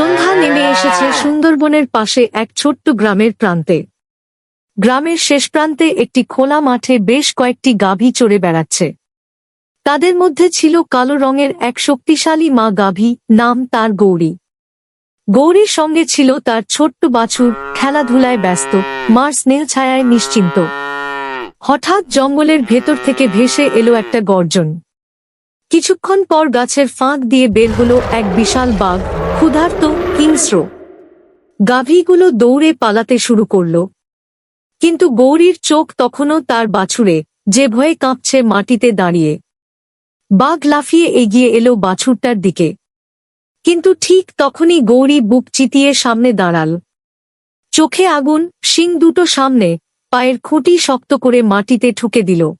সন্ধ্যা নেমে এসেছে সুন্দরবনের পাশে এক ছোট্ট গ্রামের প্রান্তে। গ্রামের শেষ প্রান্তে একটি খোলা মাঠে বেশ কয়েকটি গাভী চড়ে বেড়াচ্ছে। তাদের মধ্যে ছিল কালো রঙের এক শক্তিশালী মা গাভী নাম তার গৌরী। গৌরীর সঙ্গে ছিল তার ছোট্ট বাছুর খেলাধুলায় ব্যস্ত মার স্নেহ ছায়ায় নিশ্চিন্ত। হঠাৎ জঙ্গলের ভেতর থেকে ভেসে এলো একটা গর্জন। কিছুক্ষণ পর গাছের ফাঁক দিয়ে বের হলো এক বিশাল বাঘ, ক্ষুধার্ত হিংস্র। গাভীগুলো দৌড়ে পালাতে শুরু করল। কিন্তু গৌরীর চোখ তখনও তার বাছুরে, যে ভয়ে কাঁপছে মাটিতে দাঁড়িয়ে। বাঘ লাফিয়ে এগিয়ে এলো বাছুরটার দিকে। কিন্তু ঠিক তখনই গৌরী বুক চিতিয়ে সামনে দাঁড়াল। চোখে আগুন, শিং দুটো সামনে, পায়ের খুঁটি শক্ত করে মাটিতে ঠুকে দিল।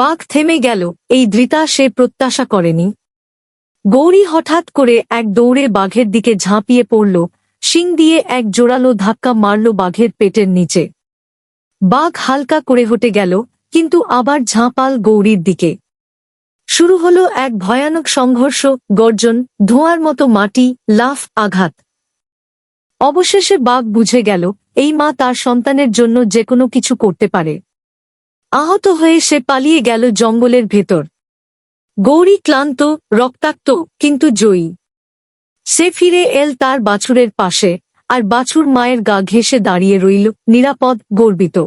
বাঘ থেমে গেল, এই ধৃতা সে প্রত্যাশা করেনি। গৌরী হঠাৎ করে এক দৌড়ে বাঘের দিকে ঝাঁপিয়ে পড়ল, শিং দিয়ে এক জোরালো ধাক্কা মারল বাঘের পেটের নিচে। বাঘ হালকা করে হটে গেল, কিন্তু আবার ঝাঁপাল গৌরীর দিকে। শুরু হলো এক ভয়ানক সংঘর্ষ, গর্জন, ধোঁয়ার মতো মাটি, লাফ, আঘাত। অবশেষে বাঘ বুঝে গেল, এই মা তার সন্তানের জন্য যে কোনো কিছু করতে পারে। আহত হয়ে সে পালিয়ে গেল জঙ্গলের ভেতর। গৌরী ক্লান্ত, রক্তাক্ত, কিন্তু জয়ী। সে ফিরে এল তার বাছুরের পাশে, আর বাছুর মায়ের গা ঘেঁষে দাঁড়িয়ে রইল, নিরাপদ, গর্বিত।